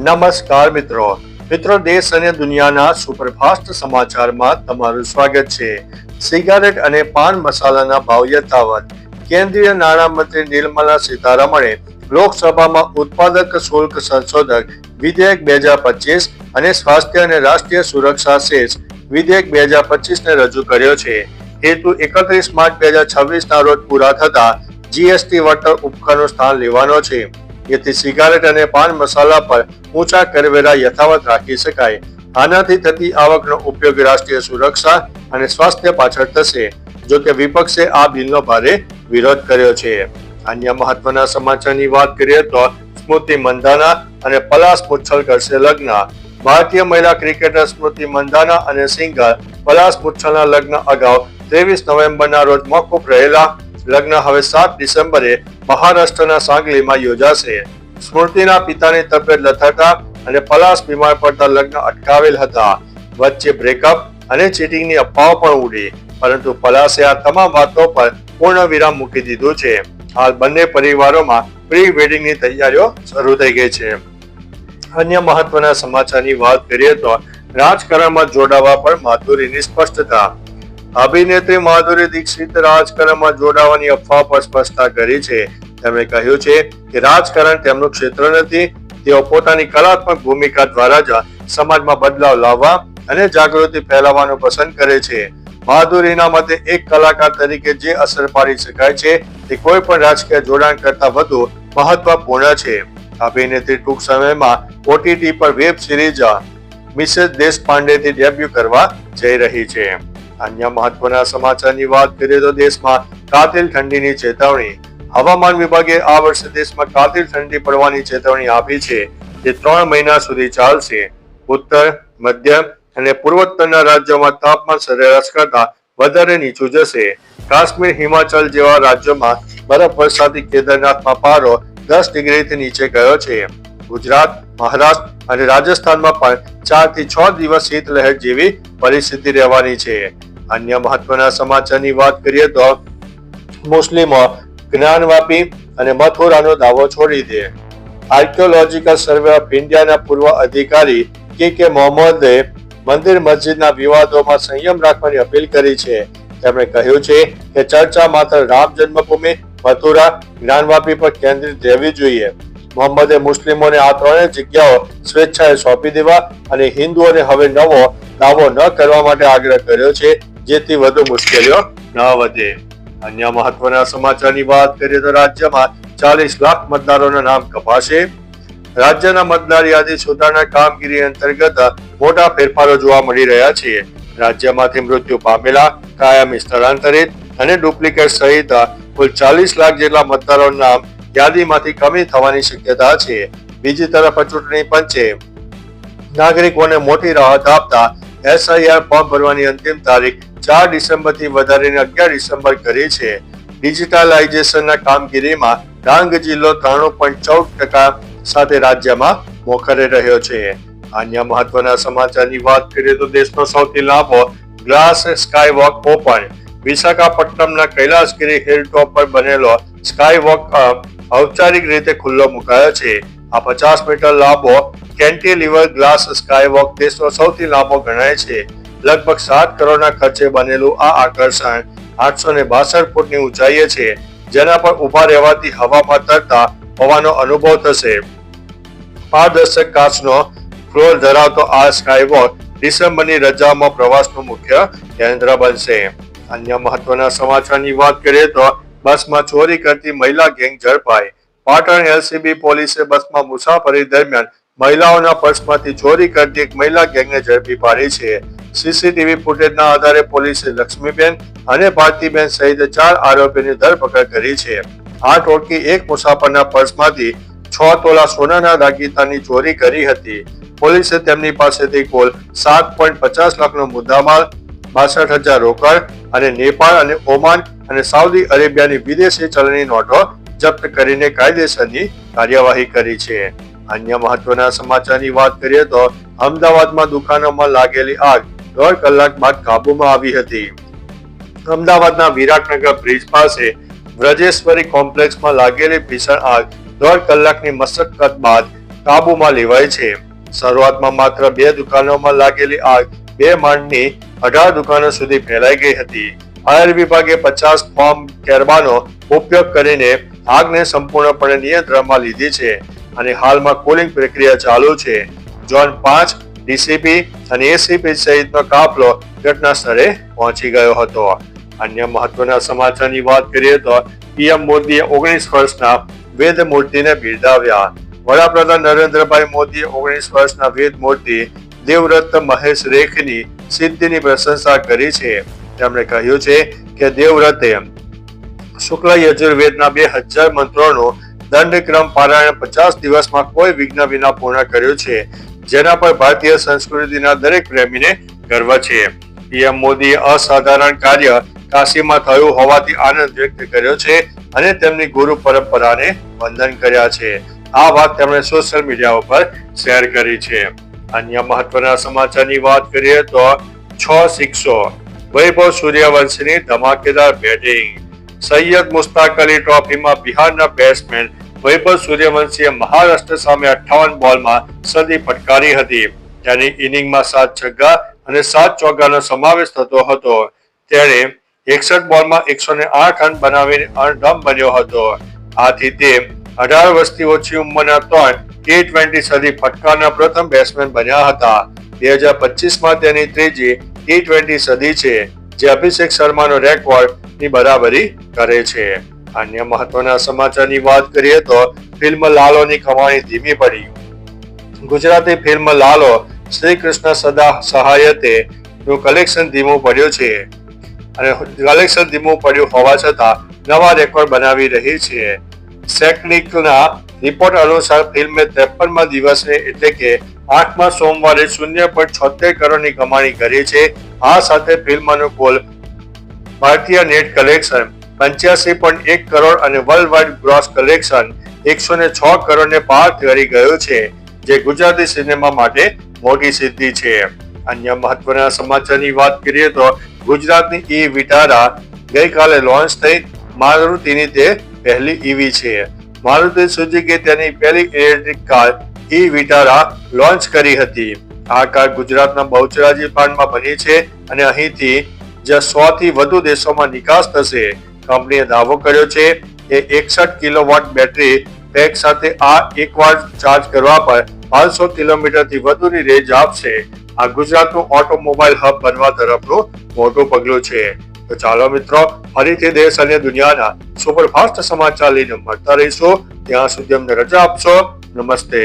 નમસ્કાર મિત્રો. મિત્રો, દેશ અને દુનિયાના સુપરફાસ્ટ સમાચારમાં તમારું સ્વાગત છે. સિગારેટ અને પાન મસાલાના ભાવ યથાવત. કેન્દ્રીય નાણામંત્રી નિર્મલા સીતારમણે લોકસભામાં ઉત્પાદક શુલ્ક સંશોધક વિધેયક બે હજાર પચીસ અને સ્વાસ્થ્ય અને રાષ્ટ્રીય સુરક્ષા શેષ વિધેયક બે હજાર પચીસ ને રજૂ કર્યો છે. હેતુ એકત્રીસ માર્ચ બે હજાર છવ્વીસ ના રોજ પૂરા થતા જીએસટી વળતર ઉપકરનું સ્થાન લેવાનો છે. જેથી સિગારેટ અને પાન મસાલા પર ઊંચા કરવેરા યથાવત રાખી શકાય. આનાથી થતી આવકનો ઉપયોગ રાષ્ટ્રીય સુરક્ષા અને સ્વાસ્થ્ય પાછળ થશે, જો કે વિપક્ષે આ બિલનો ભારે વિરોધ કર્યો છે. અન્ય મહત્વના સમાચારની વાત કરીએ તો સ્મૃતિ મંદાના અને પલાશ મુચ્છલ કરશે લગ્ન. ભારતીય મહિલા ક્રિકેટર સ્મૃતિ મંદાના અને સિંગર પલાશ મુચ્છલના લગ્ન અગાઉ ત્રેવીસ નવેમ્બરના રોજ મોકૂફ રહેલા લગ્ન હવે સાત ડિસેમ્બરે મહારાષ્ટ્રના સાંગલીમાં યોજાશે. સ્મૃતિના પિતાની તબિયત લથડતા અને પલાશ બીમાર પડતા લગ્ન અટકાવેલ હતા. વચ્ચે બ્રેકઅપ અને ચીટિંગની અફવાઓ પણ ઉડી, પરંતુ પલાશે આ તમામ વાતો પર પૂર્ણ વિરામ મૂકી દીધું છે. હાલ બંને પરિવારોમાં પ્રી વેડિંગની તૈયારીઓ શરૂ થઈ ગઈ છે. અન્ય મહત્વના સમાચારની વાત કરીએ તો રાજકારણમાં જોડાવા પર માધુરીની સ્પષ્ટતા. અભિનેત્રી માધુરી દીક્ષિત રાજકારણમાં જોડાવાની અફવા પર સ્પષ્ટતા કરી છે. તેમણે કહ્યું છે કે રાજકારણ તેમનું ક્ષેત્ર નથી, તેઓ પોતાની કલાત્મક ભૂમિકા દ્વારા જ સમાજમાં બદલાવ લાવવા અને જાગૃતિ ફેલાવવાનું પસંદ કરે છે. માધુરીના મતે એક કલાકાર તરીકે જે અસર પાડી શકાય છે તે કોઈ પણ રાજકીય જોડાણ કરતા વધુ મહત્વપૂર્ણ છે. અભિનેત્રી ટૂંક સમયમાં ઓટીટી પર વેબ સિરીઝ મિસેસ દેશપાંડેથી ડેબ્યુ કરવા જઈ રહી છે. અન્ય મહત્વના સમાચારની વાત કરીએ તો દેશમાં કાતિલ ઠંડીની ચેતવણી. હવામાન વિભાગે આ વર્ષે દેશમાં કાતિલ ઠંડી પડવાની ચેતવણી આપી છે, જે ત્રણ મહિના સુધી ચાલશે. ઉત્તર મધ્ય અને પૂર્વોત્તરના રાજ્યોમાં તાપમાન સરેરાશ કરતા વધારે નીચું જશે. કાશ્મીર, હિમાચલ જેવા રાજ્યોમાં બરફ વરસાદી કેદારનાથમાં પારો દસ ડિગ્રીથી નીચે ગયો છે. ગુજરાત, મહારાષ્ટ્ર અને રાજસ્થાનમાં પણ ચારથી છ દિવસ શીતલહેર જેવી પરિસ્થિતિ રહેવાની છે. અન્ય મહત્વના સમાચારની વાત કરીએ તો મુસ્લિમો જ્ઞાનવાપી અને મથુરાનો દાવો છોડી દે. આર્કિયોલોજીકલ સર્વે ઓફ ઇન્ડિયાના પૂર્વ અધિકારી કે કે મોહમ્મદે મંદિર મસ્જિદના વિવાદોમાં સંયમ રાખવાની અપીલ કરી છે. તેમણે કહ્યું છે કે ચર્ચા માત્ર રામ જન્મભૂમિ, મથુરા, જ્ઞાનવાપી પર કેન્દ્રિત રહેવી જોઈએ. મોહમ્મદે મુસ્લિમોને આ ત્રણેય જગ્યાઓ સ્વેચ્છાએ સોંપી દેવા અને હિન્દુઓને હવે નવો દાવો ન કરવા માટે આગ્રહ કર્યો છે. જેથી વધુ મુશ્કેલીઓ ન વધે. અન્ય મહત્વના સમાચારની વાત કરીએ તો રાજ્યમાં ચાલીસ લાખ મતદારોના નામ કપાશે. રાજ્યના મતદાર યાદી સુધારણા કામગીરી અંતર્ગત મોટા ફેરફારો જોવા મળી રહ્યા છે. રાજ્યમાંથી મૃત્યુ પામેલા કાયમી સ્થળાંતરિત અને ડુપ્લિકેટ સહિત કુલ ચાલીસ લાખ જેટલા મતદારોના નામ યાદીમાંથી કમી થવાની શક્યતા છે. બીજી તરફ ચૂંટણી પંચે નાગરિકોને મોટી રાહત આપતા એસઆઈઆર ફોર્મ ભરવાની અંતિમ તારીખ ચાર ડિસેમ્બરથી વધારીને અગિયાર ડિસેમ્બર કરી છે. ડિજિટલાઇઝેશનના કામગીરીમાં ડાંગ જિલ્લો ત્રાણું પોઈન્ટ ચૌદ ટકા સાથે રાજ્યમાં મોખરે રહ્યો છે. અન્ય મહત્વના સમાચારની વાત કરીએ તો દેશનો સૌથી લાંબો ગ્લાસ સ્કાય વોક ઓપન, વિશાખાપટ્ટનમના કૈલાસગીરી હિલ પર બનેલો સ્કાય વોક ઔપચારિક રીતે ખુલ્લો મુકાયો છે. આ પચાસ મીટર લાંબો કેન્ટિલીવર ગ્લાસ સ્કાય વોક દેશનો સૌથી લાંબો ગણાય છે. લગભગ સાત કરોડના ખર્ચે બનેલું આ આકર્ષણ આઠસો ને બાસઠ ફૂટની ઊંચાઈએ છે, જેના પર ઊભા રહેવાથી હવામાં તરતા હોવાનો અનુભવ થશે. પારદર્શક કાચનો ફ્લોર ધરાવતો આ સ્કાયવોક ડિસેમ્બરની રજાઓમાં પ્રવાસનું મુખ્ય કેન્દ્ર બનશે. અન્ય મહત્વના સમાચારની વાત કરીએ તો બસમાં ચોરી કરતી મહિલા ગેંગ ઝડપાઈ. પાટણ એલસીબી પોલીસે બસમાં મુસાફરી દરમિયાન મહિલાઓના પર્સમાંથી ચોરી કરતી એક મહિલા ગેંગને ઝડપી પાડી છે. સીસીટીવી ફૂટેજના આધારે પોલીસે લક્ષ્મીબેન અને ભારતીબેન સહિત ચાર આરોપીની ધરપકડ કરી છે. આ ટોળકી એક મુસાફરના પર્સમાંથી છ તોલા સોનાના દાગીતાની ચોરી કરી હતી. પોલીસે તેમની પાસેથી કુલ સાત પોઈન્ટ પચાસ લાખનો મુદ્દામાલ, બાસઠ હજાર રોકડ અને નેપાળ અને ઓમાન અને સાઉદી અરેબિયાની વિદેશી ચલણી નોટો જપ્ત કરીને કાયદેસરની કાર્યવાહી કરી છે. અન્ય મહત્વના સમાચારની વાત કરીએ તો અમદાવાદમાં દુકાનોમાં લાગેલી આગ દોઢ કલાક બાદ કાબુમાં આવી હતી. અમદાવાદના વિરાટનગર બ્રિજ પાસે વ્રજેશ્વરી કોમ્પ્લેક્સમાં લાગેલી ભીષણ આગ દોઢ કલાકની મશક્કત બાદ કાબુમાં લેવાય છે. શરૂઆતમાં માત્ર બે દુકાનોમાં લાગેલી આગ બે માળની અઢાર દુકાનો સુધી ફેલાઈ ગઈ હતી. ફાયર વિભાગે પચાસ ફોર્મ કેરબાનો ઉપયોગ કરીને આગને સંપૂર્ણપણે નિયંત્રણમાં લીધી છે અને હાલમાં કુલિંગ પ્રક્રિયા ચાલુ છે. ઝોન પાંચ ડીસીપી અને એસીપી સહિતનો કાફલો ઘટના સ્થળે પહોંચી ગયો હતો. અન્ય મહત્વના સમાચારની વાત કરીએ તો પીએમ મોદીએ ઓગણીસ વર્ષના વેદ મૂર્તિને બિરદાવ્યા. વડાપ્રધાન નરેન્દ્રભાઈ મોદીએ ઓગણીસ વર્ષના વેદ મૂર્તિ દેવવ્રત મહેશ રેખની સિદ્ધિની પ્રશંસા કરી છે. તેમણે કહ્યું છે કે દેવવ્રતે શુક્લ યજુર્વેદના બે હજાર મંત્રોનું દંડક્રમ પારાયણ પચાસ દિવસમાં કોઈ વિઘ્ન વિના પૂર્ણ કર્યું છે. જેના પર ભારતીય સંસ્કૃતિના દરેક પ્રેમીને ગર્વ છે. પીએમ મોદીએ અસાધારણ કાર્ય કાશીમાં થયું હોવાથી આનંદ વ્યક્ત કર્યો છે અને તેમની ગુરુ પરંપરાને વંદન કર્યા છે. આ વાત તેમણે સોશિયલ મીડિયા ઉપર શેર કરી છે. અન્ય મહત્વના સમાચારની વાત કરીએ તો છ શિક્ષો વૈભવ સૂર્યવંશીની ધમાકેદાર બેટિંગ સૈયદ મુસ્તાક અલી ટ્રોફીમાં બિહારના બેટ્સમેન વૈભવ સૂર્યવંશીએ મહારાષ્ટ્ર સામે અઠ્ઠાવન બોલમાં સદી ફટકારી હતી. તેની ઇનિંગમાં સાત છગ્ગા અને સાત ચોગ્ગાનો સમાવેશ થતો હતો. તેણે એકસઠ બોલમાં એકસો ને આઠ રન બનાવીને અણધમ બન્યો હતો. આથી તે અઢાર વર્ષથી ઓછી ઉંમરના ત્રણ ટી ટ્વેન્ટી સદી ફટકારના પ્રથમ બેટ્સમેન બન્યા હતા. બે હજાર પચીસમાં તેની ત્રીજી ટી ટ્વેન્ટી સદી છે, જે અભિષેક શર્માનો રેકોર્ડની બરાબરી કરે છે. અન્ય મહત્વના સમાચારની વાત કરીએ તો ફિલ્મ લાલોની કમાણી ધીમી પડી. ગુજરાતી ફિલ્મ લાલો શ્રી કૃષ્ણ સદા સહાયતે નું કલેક્શન ધીમું પડ્યું છે. અને કલેક્શન ધીમું પડ્યું હોવા છતાં નવા રેકોર્ડ બનાવી રહી છે. સેકનિકના રિપોર્ટ અનુસાર ફિલ્મે ત્રેપનમાં દિવસે એટલે કે આઠમા સોમવારે શૂન્ય પોઈન્ટ છોતેર કરોડની કમાણી કરી છે. આ સાથે ફિલ્મનું કુલ ભારતીય નેટ કલેક્શન પંચ્યાસી પોઈન્ટ એક કરોડ અને વર્લ્ડ વાઇડ ગ્રોસ કલેક્શન એકસો ને છ કરોડ ને પાર કરી ગયું છે, જે ગુજરાતી સિનેમા માટે મોટી સિદ્ધિ છે. અન્ય મહત્વના સમાચારની વાત કરીએ તો ગુજરાતની ઈ વિટારા ગઈકાલે લોન્ચ થઈ મારુતિની તે પહેલી ઈવી છે. મારુતિ સુઝુકી તેની પહેલી electric car e Vitara launch કરી હતી. આ કાર ગુજરાતના બહુચરાજી પ્લાન્ટમાં બની છે અને અહીંથી જ સો થી વધુ દેશોમાં નિકાસ થશે. કંપનીએ દાવો કર્યો છે કે એકસઠ કિલોવોટ બેટરી પેક સાથે આ એકવાર ચાર્જ કરવા પર પાંચસો કિલોમીટરથી વધુની રેન્જ આપશે. આ ગુજરાતનું ઓટોમોબાઈલ હબ બનવા તરફનું મોટું પગલું છે. તો ચાલો મિત્રો, ફરીથી દેશ અને દુનિયાના સુપરફાસ્ટ સમાચાર લઈને મળતા રહીશું. ત્યાં સુધી અમને રજા આપશો. નમસ્તે.